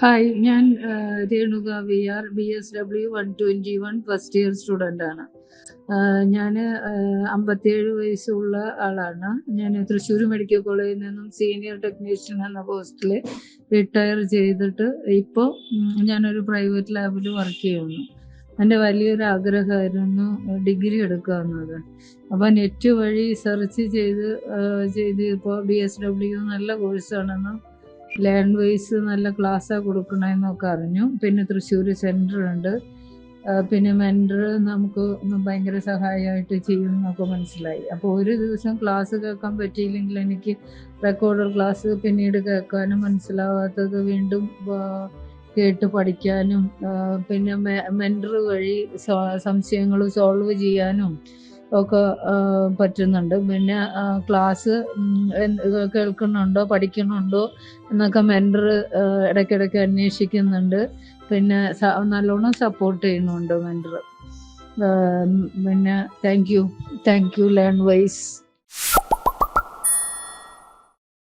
Hi ഞാൻ Renuka V R B S W one twenty one first year student ആണ്. ഞാൻ അമ്പത്തിയേഴ് വയസ്സുള്ള ആളാണ്. ഞാൻ തൃശ്ശൂർ മെഡിക്കൽ കോളേജിൽ നിന്നും സീനിയർ ടെക്നീഷ്യൻ എന്ന പോസ്റ്റിൽ റിട്ടയർ ചെയ്തിട്ട് ഇപ്പോൾ ഞാനൊരു പ്രൈവറ്റ് ലാബിൽ വർക്ക് ചെയ്യുന്നു. എന്റെ വലിയൊരു ആഗ്രഹമായിരുന്നു ഡിഗ്രി എടുക്കുക എന്നത് അപ്പോൾ നെറ്റ് വഴി സെർച്ച് ചെയ്ത് ആ, ചെയ്ത് ഇപ്പോൾ ബി എസ് ഡബ്ല്യു നല്ല കോഴ്സാണെന്നും ലേൺ വൈസ് നല്ല ക്ലാസ്സാണ് കൊടുക്കണമെന്നൊക്കെ അറിഞ്ഞു. പിന്നെ തൃശ്ശൂർ സെന്റർ ഉണ്ട്. പിന്നെ മെന്റർ നമുക്ക് ഭയങ്കര സഹായമായിട്ട് ചെയ്യും എന്നൊക്കെ മനസ്സിലായി. അപ്പോൾ ഒരു ദിവസം ക്ലാസ് കേൾക്കാൻ പറ്റിയില്ലെങ്കിൽ എനിക്ക് റെക്കോർഡർ ക്ലാസ് പിന്നീട് കേൾക്കാനും മനസ്സിലാവാത്തത് വീണ്ടും കേട്ട് പഠിക്കാനും പിന്നെ മെന്റർ വഴി സംശയങ്ങൾ സോൾവ് ചെയ്യാനും ഒക്കെ പറ്റുന്നുണ്ട്. പിന്നെ ക്ലാസ് കേൾക്കുന്നുണ്ടോ പഠിക്കുന്നുണ്ടോ എന്നൊക്കെ മെന്റർ ഇടയ്ക്കിടയ്ക്ക് അന്വേഷിക്കുന്നുണ്ട്. പിന്നെ നല്ലോണം സപ്പോർട്ട് ചെയ്യുന്നുണ്ട് മെന്റർ പിന്നെ thank you thank you learn wise